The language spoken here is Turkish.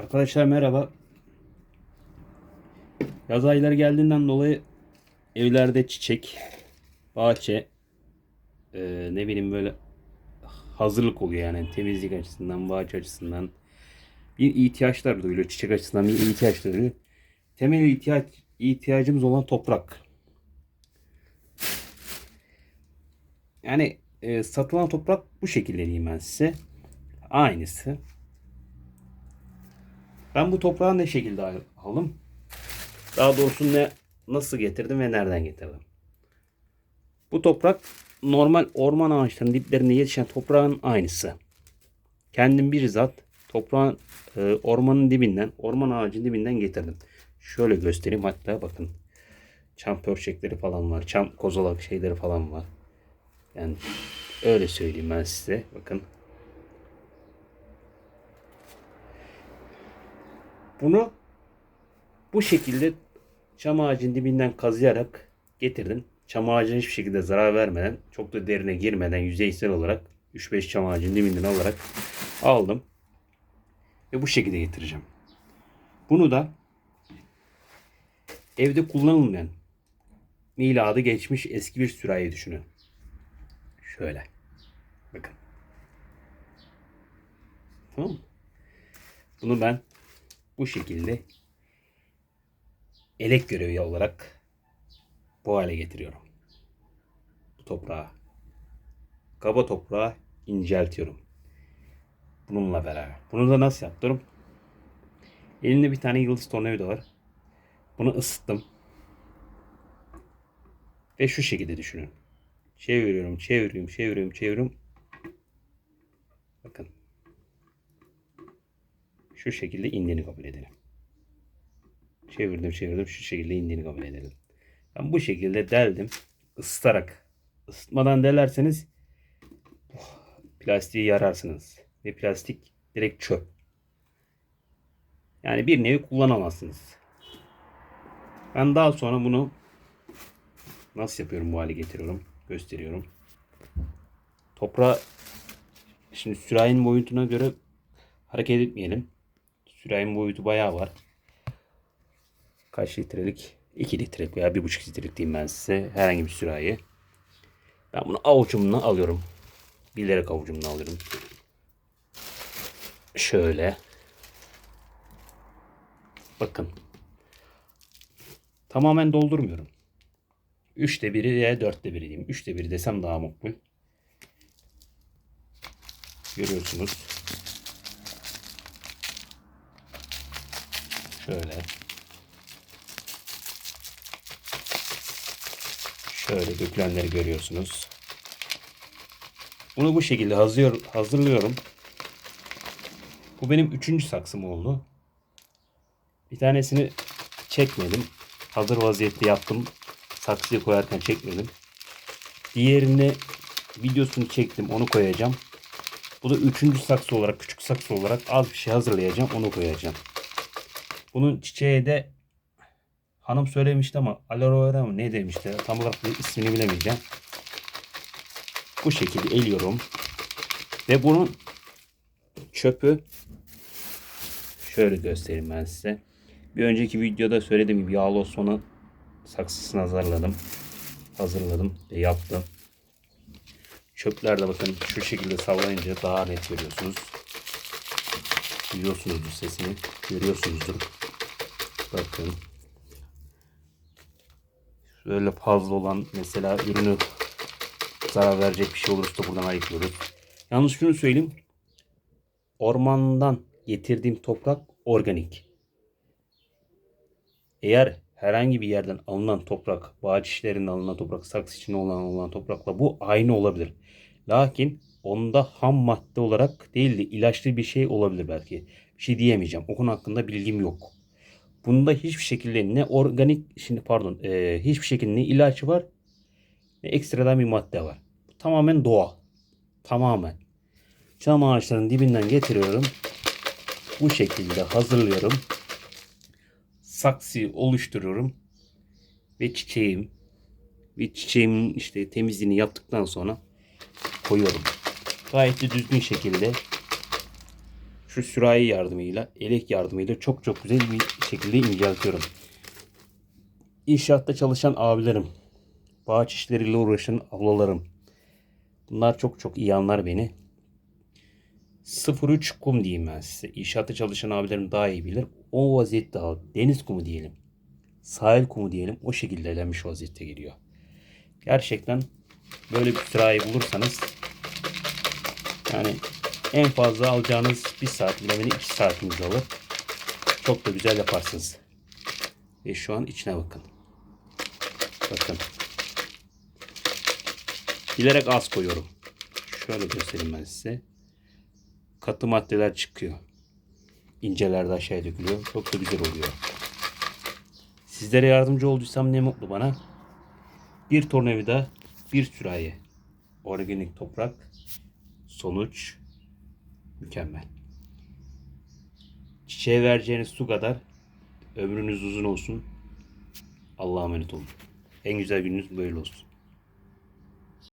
Arkadaşlar merhaba. Yaz ayları geldiğinden dolayı evlerde çiçek, bahçe, e, ne bileyim böyle hazırlık oluyor yani temizlik açısından, bahçe açısından bir ihtiyaçlar duyuluyor. Çiçek açısından bir ihtiyaç. Temel ihtiyaç ihtiyacımız olan toprak. Yani e, satılan toprak bu şekilde diyeyim ben size. Aynısı. Ben bu toprağı ne şekilde aldım? Daha doğrusu ne nasıl getirdim ve nereden getirdim? Bu toprak normal orman ağaçlarının diplerinde yetişen toprağın aynısı. Kendim bizzat toprağın e, ormanın dibinden, orman ağacının dibinden getirdim. Şöyle göstereyim hatta bakın. Çam pörçekleri falan var. Çam kozalak şeyleri falan var. Yani öyle söyleyeyim ben size. Bakın. Bunu bu şekilde çam ağacının dibinden kazıyarak getirdim. Çam ağacına hiçbir şekilde zarar vermeden, çok da derine girmeden yüzeysel olarak 3-5 çam ağacının dibinden alarak aldım. Ve bu şekilde getireceğim. Bunu da evde kullanılmayan miladı geçmiş eski bir sürahi düşünün. Şöyle. Bakın. Tamam mı? Bunu ben bu şekilde elek görevi olarak bu hale getiriyorum. Bu toprağı. Kaba toprağı inceltiyorum. Bununla beraber. Bunu da nasıl yaptım? Elimde bir tane yıldız tornavida var. Bunu ısıttım. Ve şu şekilde düşünün. Çeviriyorum, çeviriyorum, çeviriyorum, çeviriyorum. Bakın. Şu şekilde indiğini kabul edelim. Çevirdim, çevirdim. Şu şekilde indiğini kabul edelim. Ben bu şekilde deldim. ısıtarak. Isıtmadan delerseniz oh, plastiği yararsınız. Ve plastik direkt çöp. Yani bir nevi kullanamazsınız. Ben daha sonra bunu nasıl yapıyorum bu hale getiriyorum. Gösteriyorum. Toprağı şimdi sürahinin boyutuna göre hareket etmeyelim. Sürahinin boyutu bayağı var. Kaç litrelik? 2 litrelik veya 1,5 litrelik diyeyim ben size. Herhangi bir sürahi. Ben bunu avucumla alıyorum. Bilerek avucumla alıyorum. Şöyle. Bakın. Tamamen doldurmuyorum. Üçte biri veya dörtte biri diyeyim. Üçte biri desem daha makbul. Görüyorsunuz. Şöyle. Şöyle dökülenleri görüyorsunuz. Bunu bu şekilde hazır, hazırlıyorum. Bu benim üçüncü saksım oldu. Bir tanesini çekmedim. Hazır vaziyette yaptım. Saksıya koyarken çekmedim. Diğerini videosunu çektim. Onu koyacağım. Bu da üçüncü saksı olarak, küçük saksı olarak az bir şey hazırlayacağım. Onu koyacağım. Bunun çiçeği de hanım söylemişti ama aloe mı ne demişti? Tam olarak ismini bilemeyeceğim. Bu şekilde eliyorum. Ve bunun çöpü şöyle göstereyim ben size. Bir önceki videoda söylediğim gibi yağlı osmanı saksısını hazırladım. Hazırladım ve yaptım. Çöpler de bakın şu şekilde sallayınca daha net görüyorsunuz. Duyuyorsunuzdur sesini. Görüyorsunuzdur. Bakın. Şöyle fazla olan mesela ürünü zarar verecek bir şey olursa buradan ayıklıyoruz. Yalnız şunu söyleyeyim. Ormandan getirdiğim toprak organik. Eğer herhangi bir yerden alınan toprak, bağ işlerinden alınan toprak, saksı için olan alınan toprakla bu aynı olabilir. Lakin onda ham madde olarak değil de ilaçlı bir şey olabilir belki. Bir şey diyemeyeceğim. O konu hakkında bilgim yok. Bunda hiçbir şekilde ne organik, şimdi pardon, e, hiçbir şekilde ne ilaç var ne ekstradan bir madde var. Tamamen doğal. Tamamen. Çam ağaçlarının dibinden getiriyorum. Bu şekilde hazırlıyorum. Saksıyı oluşturuyorum. Ve çiçeğim ve çiçeğimin işte temizliğini yaptıktan sonra koyuyorum. Gayet de düzgün şekilde şu sürahi yardımıyla, elek yardımıyla çok çok güzel bir şekilde inceltiyorum. İnşaatta çalışan abilerim, bağaç işleriyle uğraşan ablalarım. Bunlar çok çok iyi anlar beni. 03 kum diyeyim ben size. İnşaatta çalışan abilerim daha iyi bilir. O vaziyette al. Deniz kumu diyelim. Sahil kumu diyelim. O şekilde elenmiş vaziyette geliyor. Gerçekten böyle bir sürahi bulursanız yani en fazla alacağınız bir saat, bilemeni iki saatiniz alır. Çok da güzel yaparsınız. Ve şu an içine bakın. Bakın. Bilerek az koyuyorum. Şöyle göstereyim ben size. Katı maddeler çıkıyor. İnceler de aşağıya dökülüyor. Çok da güzel oluyor. Sizlere yardımcı olduysam ne mutlu bana. Bir tornavida, bir sürahi. Organik toprak. Sonuç mükemmel. Çiçeğe vereceğiniz su kadar ömrünüz uzun olsun. Allah'a emanet olun. En güzel gününüz böyle olsun.